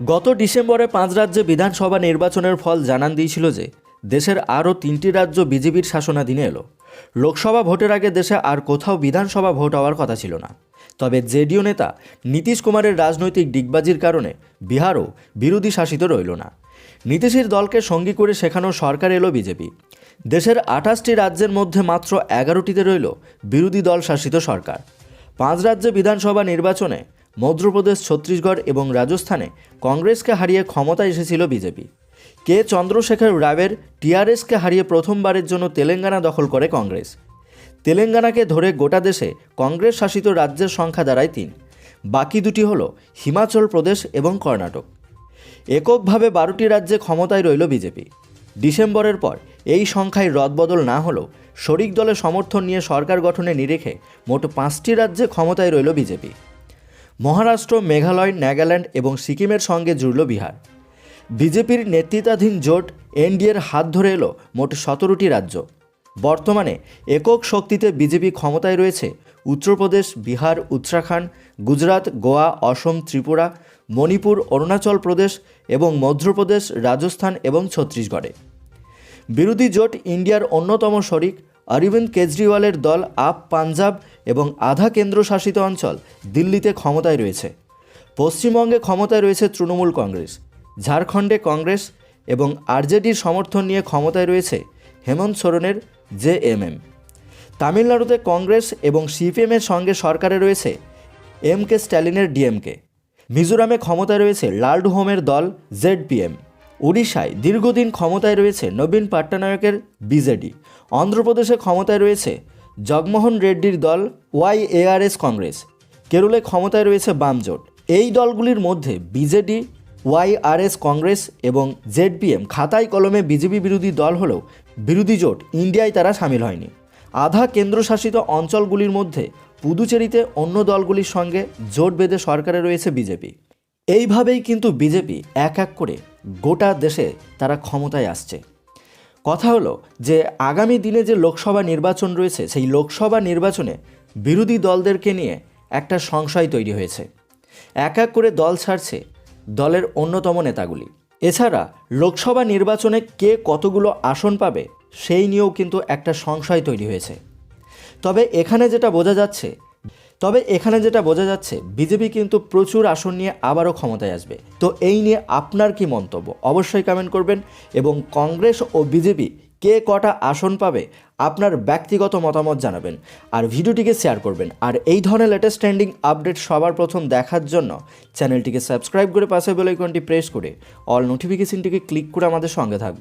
গত ডিসেম্বরে পাঁচ রাজ্যে বিধানসভা নির্বাচনের ফল জানান দিয়েছিল যে, দেশের আরও তিনটি রাজ্য বিজেপির শাসনাধীনে এলো। লোকসভা ভোটের আগে দেশে আর কোথাও বিধানসভা ভোট হওয়ার কথা ছিল না। তবে জেডিও নেতা নীতিশ কুমারের রাজনৈতিক ডিগবাজির কারণে বিহারও বিরোধী শাসিত রইল না। নীতিশের দলকে সঙ্গী করে সেখানেও সরকার এলো বিজেপি। দেশের আঠাশটি রাজ্যের মধ্যে মাত্র এগারোটিতে রইল বিরোধী দল শাসিত সরকার। পাঁচ রাজ্যে বিধানসভা নির্বাচনে মধ্যপ্রদেশ, ছত্তিশগড় এবং রাজস্থানে কংগ্রেসকে হারিয়ে ক্ষমতায় এসেছিল বিজেপি। কে চন্দ্রশেখর রাবের টিআরএসকে হারিয়ে প্রথমবারের জন্য তেলেঙ্গানা দখল করে কংগ্রেস? তেলেঙ্গানাকে ধরে গোটা দেশে কংগ্রেস শাসিত রাজ্যের সংখ্যা দাঁড়ায় তিন। বাকি দুটি হল হিমাচল প্রদেশ এবং কর্ণাটক। এককভাবে বারোটি রাজ্যে ক্ষমতায় রইল বিজেপি। ডিসেম্বরের পর এই সংখ্যায় রদবদল না হলেও শরিক দলের সমর্থন নিয়ে সরকার গঠনে নিরেখে মোট পাঁচটি রাজ্যে ক্ষমতায় রইল বিজেপি। মহারাষ্ট্র, মেঘালয়, নাগাল্যান্ড এবং সিকিমের সঙ্গে জুড়ল বিহার। বিজেপির নেতৃত্বাধীন জোট এনডিএর হাত ধরে এলো মোট সতেরোটি রাজ্য। বর্তমানে একক শক্তিতে বিজেপি ক্ষমতায় রয়েছে উত্তরপ্রদেশ, বিহার, উত্তরাখণ্ড, গুজরাট, গোয়া, অসম, ত্রিপুরা, মণিপুর, অরুণাচল প্রদেশ এবং মধ্যপ্রদেশ, রাজস্থান এবং ছত্তিশগড়ে। বিরোধী জোট ইন্ডিয়ার অন্যতম শরিক অরবিন্দ কেজরিওয়ালের দল আপ পাঞ্জাব এবং আধা কেন্দ্রশাসিত অঞ্চল দিল্লিতে ক্ষমতায় রয়েছে। পশ্চিমবঙ্গে ক্ষমতায় রয়েছে তৃণমূল কংগ্রেস, ঝাড়খণ্ডে কংগ্রেস এবং আরজেডির সমর্থন নিয়ে ক্ষমতায় রয়েছে হেমন্ত সোরেনের জেএমএম তামিলনাড়ুতে কংগ্রেস এবং সিপিএমের সঙ্গে সরকারে রয়েছে এম কে স্ট্যালিনের ডিএমকে মিজোরামে ক্ষমতায় রয়েছে লাল্ডু হোমের দল জেডপিএম উড়িষ্যায় দীর্ঘদিন ক্ষমতায় রয়েছে নবীন পাট্টানায়কের বিজেডি। অন্ধ্রপ্রদেশে ক্ষমতায় রয়েছে জগমোহন রেড্ডির দল ওয়াই ওয়াইএআরএস কংগ্রেস। কেরলে ক্ষমতায় রয়েছে বামজোট। এই দলগুলির মধ্যে বিজেডি ওয়াইআরএস কংগ্রেস এবং জেডপিএম খাতায় কলমে বিজেপি বিরোধী দল হলেও বিরোধী জোট ইন্ডিয়ায় তারা সামিল হয়নি। আধা কেন্দ্রশাসিত অঞ্চলগুলির মধ্যে পুদুচেরিতে অন্য দলগুলির সঙ্গে জোট বেঁধে সরকারে রয়েছে বিজেপি। এইভাবেই কিন্তু বিজেপি এক এক করে গোটা দেশে তারা ক্ষমতায় আসছে। কথা হলো যে আগামী দিনে যে লোকসভা নির্বাচন রয়েছে, সেই লোকসভা নির্বাচনে বিরোধী দলদেরকে নিয়ে একটা সংশয় তৈরি হয়েছে। এক এক করে দল ছাড়ছে দলের অন্যতম নেতাগুলি। এছাড়া লোকসভা নির্বাচনে কে কতগুলো আসন পাবে, সেই নিয়েও কিন্তু একটা সংশয় তৈরি হয়েছে। তবে এখানে যেটা বোঝা যাচ্ছে তবে এখানে যেটা বোঝা যাচ্ছে, বিজেপি কিন্তু প্রচুর আসন নিয়ে আবারও ক্ষমতায় আসবে। তো এই নিয়ে আপনার কি মন্তব্য? অবশ্যই কমেন্ট করবেন এবং কংগ্রেস ও বিজেপি কে কটা আসন পাবে আপনার ব্যক্তিগত মতামত জানাবেন আর ভিডিওটিকে শেয়ার করবেন। আর এই ধরনের লেটেস্ট ট্রেন্ডিং আপডেট সবার প্রথম দেখার জন্য চ্যানেলটিকে সাবস্ক্রাইব করে পাশে বেলাইকনটি প্রেস করে অল নোটিফিকেশনটিকে ক্লিক করে আমাদের সঙ্গে থাকবেন।